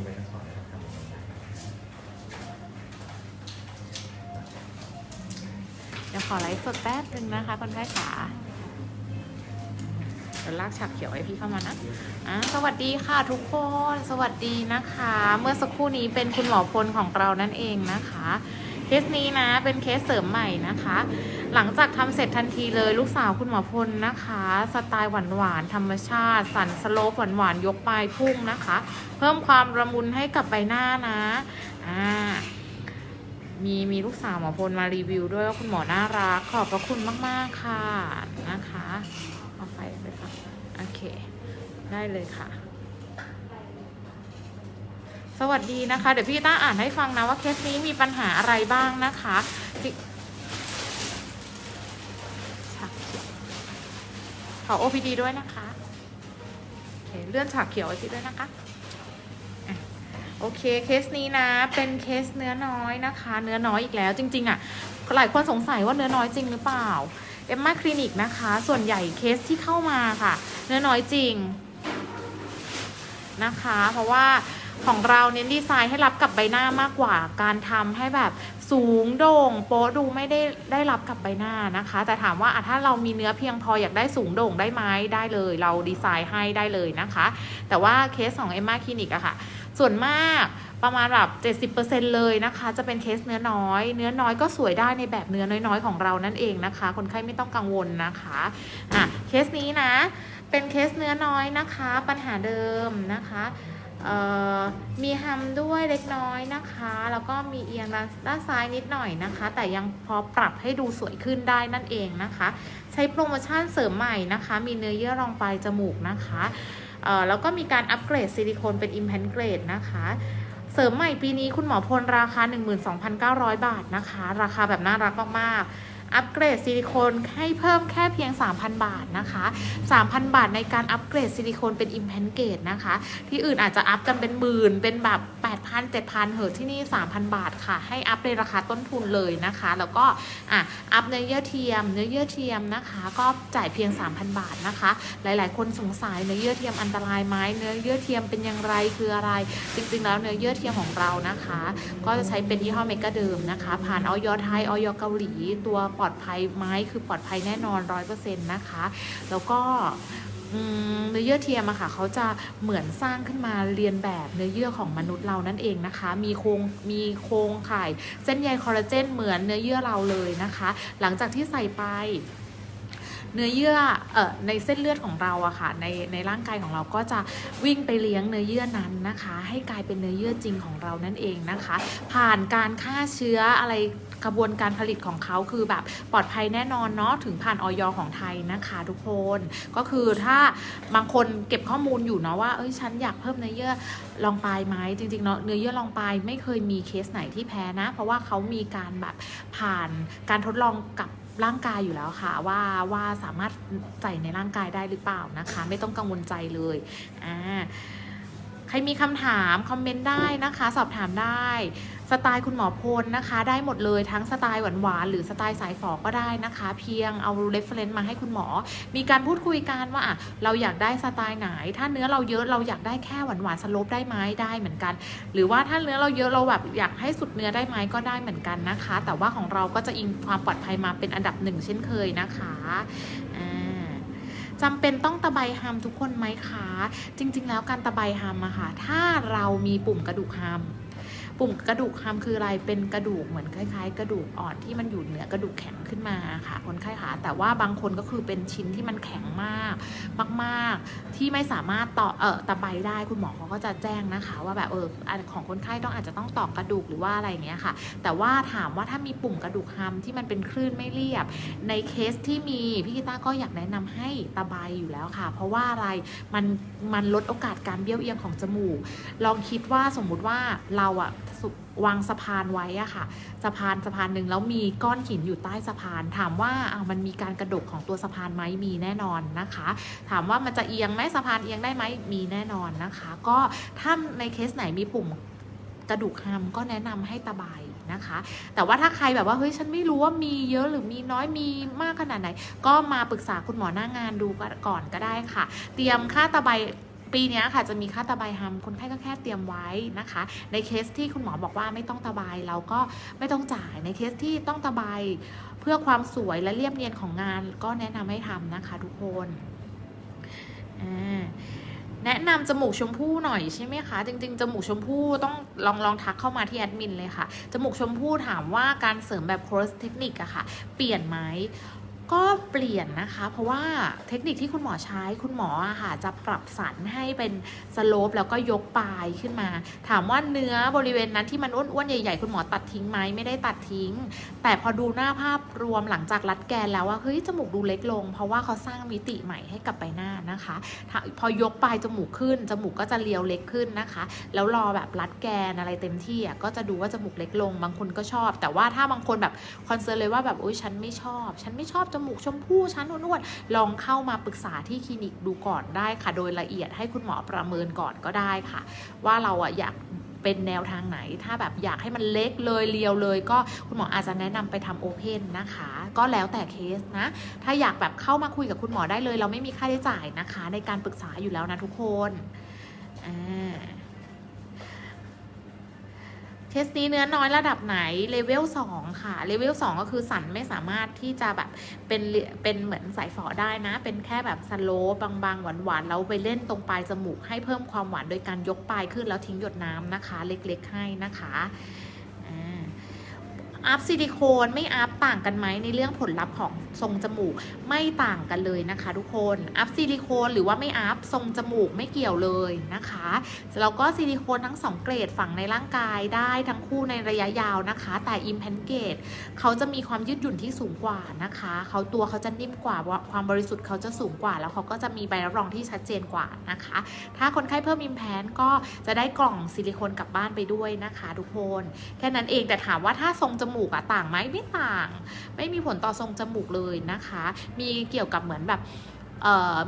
มีใบทั้งสองนะครับเดี๋ยวขอไลฟ์สดแป๊บหนึ่งนะคะคนไข้ขาเดี๋ยวลากฉากเขียวให้พี่เข้ามานะอะสวัสดีค่ะทุกคน สวัสดีนะคะ เมื่อสักครู่นี้เป็นคุณหมอพลของเรานั่นเองนะคะ เคสนี้นะเป็นเคสเสริมใหม่นะคะ หลังจากทำเสร็จทันทีเลยลูกสาวคุณหมอพลนะคะ สไตล์หวานหวานๆธรรมชาติ สันสโลปหวานหวานๆยกปลายพุ่งนะคะ เพิ่มความระมุนให้กับใบหน้านะอ่ามีมีลูกสาวหมอพลมารีวิวด้วยว่าคุณหมอน่ารักขอบพระคุณมาก ๆ ค่ะนะคะ เอาไฟไปฟังโอเค ได้เลยค่ะ สวัสดีนะคะ เดี๋ยวพี่ต้าอ่านให้ฟังนะว่าเคสนี้มีปัญหาอะไรบ้างนะคะฉากเขียวขอ OPD ด้วยนะคะเคเลื่อนฉากเขียวไว้ที่ด้วยนะคะโอเค เคสนี้นะ เป็นเคสเนื้อน้อยนะคะ เนื้อน้อยอีกแล้ว จริง ๆอะ หลายคนสงสัยว่าเนื้อน้อยจริงหรือเปล่า เอ็มมาคลินิกนะคะ ส่วนใหญ่เคสที่เข้ามาค่ะ เนื้อน้อยจริงนะคะ เพราะว่า ของเราเน้นดีไซน์ให้รับกับใบหน้ามากกว่า การทำให้แบบสูงโด่ง โป๊ดูไม่ได้ได้รับกับใบหน้านะคะ แต่ถามว่าถ้าเรามีเนื้อเพียงพออยากได้สูงโด่งได้ไหมได้เลย เราดีไซน์ให้ได้เลยนะคะ แต่ว่าเคสของเอ็มมาคลินิกอะค่ะ ส่วนมากประมาณแบบ70%เลยนะคะ จะเป็นเคสเนื้อน้อย เนื้อน้อยก็สวยได้ในแบบเนื้อน้อยๆ ของเรานั่นเองนะคะ คนไข้ไม่ต้องกังวลนะคะอะเคสนี้นะ เป็นเคสเนื้อน้อยนะคะ ปัญหาเดิมนะคะ มีฮัมด้วยเล็กน้อยนะคะ แล้วก็มีเอียงด้านซ้ายนิดหน่อยนะคะ แต่ยังพอปรับให้ดูสวยขึ้นได้นั่นเองนะคะ ใช้โปรโมชั่นเสริมใหม่นะคะ มีเนื้อเยื่อรองปลายจมูกนะคะแล้วก็มีการอัปเกรดซิลิโคนเป็น Implant Grade นะคะ เสริมใหม่ปีนี้คุณหมอพลราคา 12,900 บาทนะคะ ราคาแบบน่ารักมากๆ อัปเกรดซิลิโคนให้เพิ่มแค่เพียง 3,000 บาทนะคะ 3,000 บาทในการอัปเกรดซิลิโคนเป็นอิมแพนเกตนะคะ ที่อื่นอาจจะอัพกันเป็นหมื่นเป็นแบบ8,000 7,000 เหอะที่นี่ 3,000 บาทค่ะ ให้อัพในราคาต้นทุนเลยนะคะ แล้วก็อะอัพเนื้อเยื่อเทียม เนื้อเยื่อเทียมนะคะ ก็จ่ายเพียง 3,000 บาทนะคะ หลาย ๆ คนสงสัยเนื้อเยื่อเทียมอันตรายไหมเนื้อเยื่อเทียมเป็นอย่างไรคืออะไร จริง ๆ แล้วเนื้อเยื่อเทียมของเรานะคะ ก็จะใช้เป็นยี่ห้อเมกาเดิมนะคะ ผ่านออยไทยออยเกาหลี ตัวปลอดภัยไหมคือปลอดภัยแน่นอนร้อยเปอร์เซ็นะคะ แล้วก็ เนื้อเยื่อเทียมอะค่ะเขาจะเหมือนสร้างขึ้นมาเรียนแบบเนื้อเยื่อของมนุษย์เรานั่นเองนะคะ มีโครงมีโครงข่าย เส้นใยคอลลาเจนเหมือนเนื้อเยื่อเราเลยนะคะ หลังจากที่ใส่ไปเนื้อเยื่อเอ่อในเส้นเลือดของเราอะค่ะในในร่างกายของเราก็จะวิ่งไปเลี้ยงเนื้อเยื่อนั้นนะคะ ให้กลายเป็นเนื้อเยื่อจริงของเรานั่นเองนะคะ ผ่านการฆ่าเชื้ออะไร กระบวนการผลิตของเขาคือแบบปลอดภัยแน่นอนเนาะถึงผ่านออยของไทยนะคะทุกคน ก็คือถ้าบางคนเก็บข้อมูลอยู่เนาะว่าเอ้ยฉันอยากเพิ่มเนื้อเยื่อลองปลายไหมจริงๆเนาะเนื้อเยื่อลองปลายไม่เคยมีเคสไหนที่แพ้นะ เพราะว่าเขามีการแบบผ่านการทดลองกับร่างกายอยู่แล้วค่ะว่าว่าสามารถใส่ในร่างกายได้หรือเปล่านะคะ ไม่ต้องกังวลใจเลยอ่า ใครมีคำถามคอมเมนต์ได้นะคะ สอบถามได้ สไตล์คุณหมอพลนะคะ ได้หมดเลยทั้งสไตล์หวานๆหรือสไตล์สายฝอก็ได้นะคะ เพียงเอา reference มาให้คุณหมอ มีการพูดคุยกันว่าอะเราอยากได้สไตล์ไหน ถ้าเนื้อเราเยอะเราอยากได้แค่หวานๆสโลปได้ไหมได้เหมือนกัน หรือว่าถ้าเนื้อเราเยอะเราแบบอยากให้สุดเนื้อได้ไหมก็ได้เหมือนกันนะคะ แต่ว่าของเราก็จะอิงความปลอดภัยมาเป็นอันดับหนึ่งเช่นเคยนะคะ จำเป็นต้องตะไบฮามทุกคนไหมคะ จริง ๆ แล้วการตะไบฮามอะค่ะ ถ้าเรามีปุ่มกระดูกฮาม ปุ่มกระดูกฮัมคืออะไรเป็นกระดูกเหมือนคล้าย ๆ กระดูกอ่อนที่มันอยู่เหนือกระดูกแข็งขึ้นมาค่ะคนไข้คะแต่ว่าบางคนก็คือเป็นชิ้นที่มันแข็งมากมากๆ ที่ไม่สามารถต่อเออตะไบได้คุณหมอเขาก็จะแจ้งนะคะ ว่าแบบเออของคนไข้ต้องอาจจะต้องต่อกระดูกหรือว่าอะไรเงี้ยค่ะ แต่ว่าถามว่าถ้ามีปุ่มกระดูกฮัมที่มันเป็นคลื่นไม่เรียบ ในเคสที่มีพี่กีตาก็อยากแนะนำให้ตะไบอยู่แล้วค่ะ เพราะว่าอะไรมันมันลดโอกาสการเบี้ยวเอียงของจมูก ลองคิดว่าสมมุติว่าเราอะวางสะพานไว้อะค่ะ สะพานสะพานหนึ่งแล้วมีก้อนหินอยู่ใต้สะพาน ถามว่าอามันมีการกระดกของตัวสะพานไหมมีแน่นอนนะคะ ถามว่ามันจะเอียงไหมสะพานเอียงได้ไหมมีแน่นอนนะคะ ก็ถ้าในเคสไหนมีปุ่มกระดูกฮัมก็แนะนำให้ตะไบนะคะ แต่ว่าถ้าใครแบบว่าเฮ้ยฉันไม่รู้ว่ามีเยอะหรือมีน้อยมีมากขนาดไหน ก็มาปรึกษาคุณหมอหน้างานดูก่อนก็ได้ค่ะ เตรียมค่าตะไบ ปีนี้ค่ะจะมีค่าตะไบฮัมคนไข้ก็แค่เตรียมไว้นะคะ ในเคสที่คุณหมอบอกว่าไม่ต้องตะไบเราก็ไม่ต้องจ่ายในเคสที่ต้องตะไบเพื่อความสวยและเรียบเนียนของงานก็แนะนำให้ทำนะคะทุกคนแนะนำจมูกชมพู่หน่อยใช่ไหมคะ จริง ๆ จมูกชมพู่ต้องลองลองทักเข้ามาที่แอดมินเลยค่ะ จมูกชมพู่ถามว่าการเสริมแบบโครสเทคนิคอะค่ะ เปลี่ยนไหม ก็เปลี่ยนนะคะ เพราะว่าเทคนิคที่คุณหมอใช้คุณหมออะค่ะจะปรับสันให้เป็นสโลปแล้วก็ยกปลายขึ้นมา ถามว่าเนื้อบริเวณนั้นที่มันอ้วนๆใหญ่ๆ คุณหมอตัดทิ้งไหมไม่ได้ตัดทิ้ง แต่พอดูหน้าภาพรวมหลังจากรัดแกนแล้วว่าเฮ้ยจมูกดูเล็กลง เพราะว่าเขาสร้างมิติใหม่ให้กับใบหน้านะคะ พอยกปลายจมูกขึ้นจมูกก็จะเรียวเล็กขึ้นนะคะ แล้วรอแบบรัดแกนอะไรเต็มที่อะก็จะดูว่าจมูกเล็กลง บางคนก็ชอบ แต่ว่าถ้าบางคนแบบคอนเซิร์นเลยว่าแบบโอ๊ยฉันไม่ชอบ ฉันไม่ชอบจมูกชมพู่ฉันนวดๆลองเข้ามาปรึกษาที่คลินิกดูก่อนได้ค่ะ โดยละเอียดให้คุณหมอประเมินก่อนก็ได้ค่ะ ว่าเราอะอยากเป็นแนวทางไหน ถ้าแบบอยากให้มันเล็กเลยเรียวเลย ก็คุณหมออาจจะแนะนำไปทำโอเพนนะคะ ก็แล้วแต่เคสนะ ถ้าอยากแบบเข้ามาคุยกับคุณหมอได้เลย เราไม่มีค่าใช้จ่ายนะคะ ในการปรึกษาอยู่แล้วนะทุกคนอ่า เทสนี้เนื้อน้อยระดับไหนเลเวล2ค่ะเลเวล2ก็คือสันไม่สามารถที่จะแบบเป็นเรียเป็นเหมือนสายฝอได้นะ เป็นแค่แบบสโลปบางๆ หวานๆ แล้วไปเล่นตรงปลายจมูกให้เพิ่มความหวานโดยการยกปลายขึ้นแล้วทิ้งหยดน้ำนะคะ เล็กๆให้นะคะ อัพซิลิโคนไม่อัพต่างกันไหมในเรื่องผลลัพธ์ของทรงจมูกไม่ต่างกันเลยนะคะ ทุกคนอัพซิลิโคนหรือว่าไม่อัพทรงจมูกไม่เกี่ยวเลยนะคะแล้วก็ซิลิโคนทั้งสองเกรดฝังในร่างกายได้ทั้งคู่ในระยะยาวนะคะ แต่อิมแพนเกตเขาจะมีความยืดหยุ่นที่สูงกว่านะคะเขาตัวเขาจะนิ่มกว่าความบริสุทธิ์เขาจะสูงกว่า แล้วเขาก็จะมีใบรับรองที่ชัดเจนกว่านะคะ ถ้าคนไข้เพิ่มอิมแพนก็จะได้กล่องซิลิโคนกลับบ้านไปด้วยนะคะ ทุกคน แค่นั้นเองแต่ถามว่าถ้าทรงจมูกมูกอะต่างไหมไม่ต่าง ไม่มีผลต่อทรงจมูกเลยนะคะ มีเกี่ยวกับเหมือนแบบ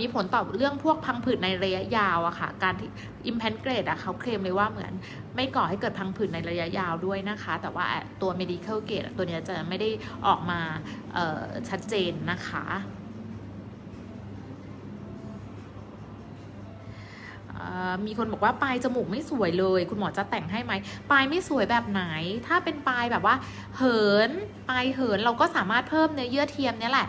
มีผลต่อเรื่องพวกพังผืดในระยะยาวอะค่ะ การที่ implant grade อะเขาเคลมเลยว่าเหมือนไม่ก่อให้เกิดพังผืดในระยะยาวด้วยนะคะ แต่ว่าตัว medical grade ตัวนี้จะไม่ได้ออกมาชัดเจนนะคะ เอ่อ มีคนบอกว่าปลายจมูกไม่สวยเลย คุณหมอจะแต่งให้ไหมปลายไม่สวยแบบไหน ถ้าเป็นปลายแบบว่า เหินปลายเหินเราก็สามารถเพิ่มเนื้อเยื่อเทียมเนี่ยแหละ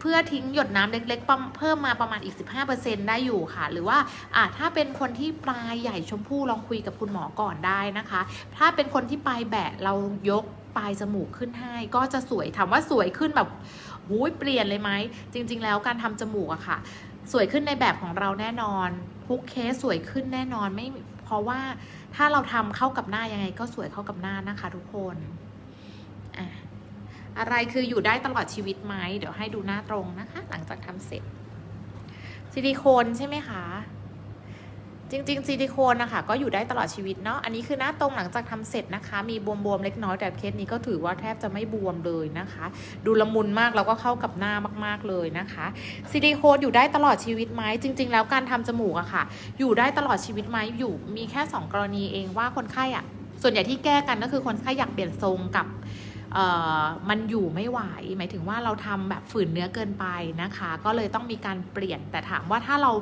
เพื่อทิ้งหยดน้ำเล็กๆ เพิ่มมาประมาณอีก 15%ได้อยู่ค่ะ หรือว่าอะถ้าเป็นคนที่ปลายใหญ่ชมพู่ลองคุยกับคุณหมอก่อนได้นะคะ ถ้าเป็นคนที่ปลายแบะเรายกปลายจมูกขึ้นให้ ก็จะสวยถามว่าสวยขึ้นแบบหูยเปลี่ยนเลยไหมจริง ๆ แล้วการทำจมูกอะค่ะ สวยขึ้นในแบบของเราแน่นอน ทุกเคสสวยขึ้นแน่นอนไม่เพราะว่าถ้าเราทำเข้ากับหน้ายังไงก็สวยเข้ากับหน้านะคะทุกคนอะอะไรคืออยู่ได้ตลอดชีวิตไหมเดี๋ยวให้ดูหน้าตรงนะคะ หลังจากทำเสร็จซิลิโคนใช่ไหมคะ จริงๆซิลิโคนนะคะก็อยู่ได้ตลอดชีวิตเนาะอันนี้คือหน้าตรงหลังจากทำเสร็จนะคะ มีบวมๆเล็กน้อยแต่เคสนี้ก็ถือว่าแทบจะไม่บวมเลยนะคะ ดูละมุนมากแล้วก็เข้ากับหน้ามากๆเลยนะคะซิลิโคนอยู่ได้ตลอดชีวิตไหมจริง ๆ แล้วการทำจมูกอะค่ะ อยู่ได้ตลอดชีวิตไหมอยู่มีแค่ 2 กรณีเองว่าคนไข้อะส่วนใหญ่ที่แก้กันก็คือคนไข้อยากเปลี่ยนทรงกับเอ่อมันอยู่ไม่ไหว หมายถึงว่าเราทำแบบฝืนเนื้อเกินไปนะคะ ก็เลยต้องมีการเปลี่ยนแต่ถามว่าถ้าเรา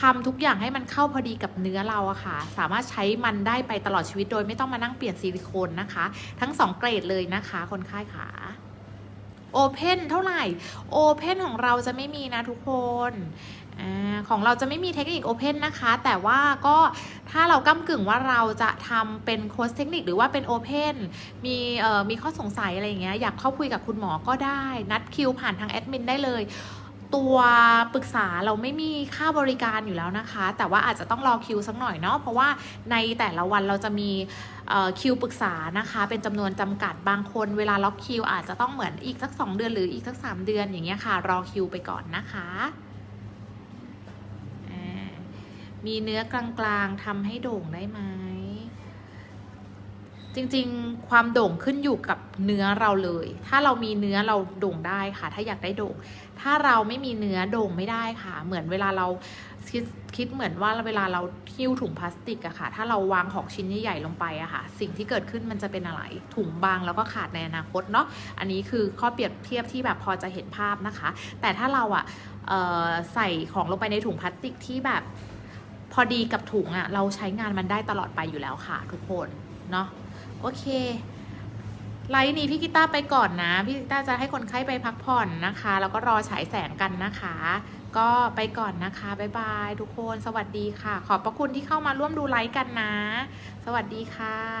ทำทุกอย่างให้มันเข้าพอดีกับเนื้อเราอะค่ะ สามารถใช้มันได้ไปตลอดชีวิตโดยไม่ต้องมานั่งเปลี่ยนซิลิโคนนะคะ ทั้ง 2 เกรดเลยนะคะ คนไข้ขาโอเพนเท่าไหร่โอเพนของเราจะไม่มีนะทุกคนอของเราจะไม่มีเทคนิคโอเพนนะคะ แต่ว่าก็ถ้าเราก้ากึ่งว่าเราจะทำเป็นโค้ชเทคนิคหรือว่าเป็นโอเพนมีมีข้อสงสัยอะไรอย่างเงี้ยอยากเข้าคุยกับคุณหมอก็ได้ นัดคิวผ่านทางแอดมินได้เลย ตัวปรึกษาเราไม่มีค่าบริการอยู่แล้วนะคะ แต่ว่าอาจจะต้องรอคิวสักหน่อยเนาะเพราะว่าในแต่ละวันเราจะมีคิวปรึกษานะคะ เป็นจำนวนจำกัดบางคนเวลาล็อกคิวอาจจะต้องเหมือนอีกสัก 2 เดือนหรืออีกสัก 3 เดือนอย่างเงี้ยค่ะ รอคิวไปก่อนนะคะมีเนื้อกลางๆทำให้โด่งได้ไหม จริงๆ ความโด่งขึ้นอยู่กับเนื้อเราเลย ถ้าเรามีเนื้อเราโด่งได้ค่ะ ถ้าอยากได้โด่ง ถ้าเราไม่มีเนื้อโด่งไม่ได้ค่ะ เหมือนเวลาเราคิดคิดเหมือนว่าเวลาเราหิ้วถุงพลาสติกอะค่ะ ถ้าเราวางของชิ้นใหญ่ๆลงไปอะค่ะ สิ่งที่เกิดขึ้นมันจะเป็นอะไร ถุงบางแล้วก็ขาดในอนาคตเนาะ อันนี้คือข้อเปรียบเทียบที่แบบพอจะเห็นภาพนะคะ แต่ถ้าเราอะออใส่ของลงไปในถุงพลาสติกที่แบบพอดีกับถุงอะเราใช้งานมันได้ตลอดไปอยู่แล้วค่ะ ทุกคนเนาะ โอเค ไลน์นี้พี่กีต้าไปก่อนนะ พี่กีต้าจะให้คนไข้ไปพักผ่อนนะคะ แล้วก็รอฉายแสงกันนะคะ ก็ไปก่อนนะคะ บ๊ายบาย ทุกคน สวัสดีค่ะ ขอบพระคุณที่เข้ามาร่วมดูไลฟ์กันนะ สวัสดีค่ะ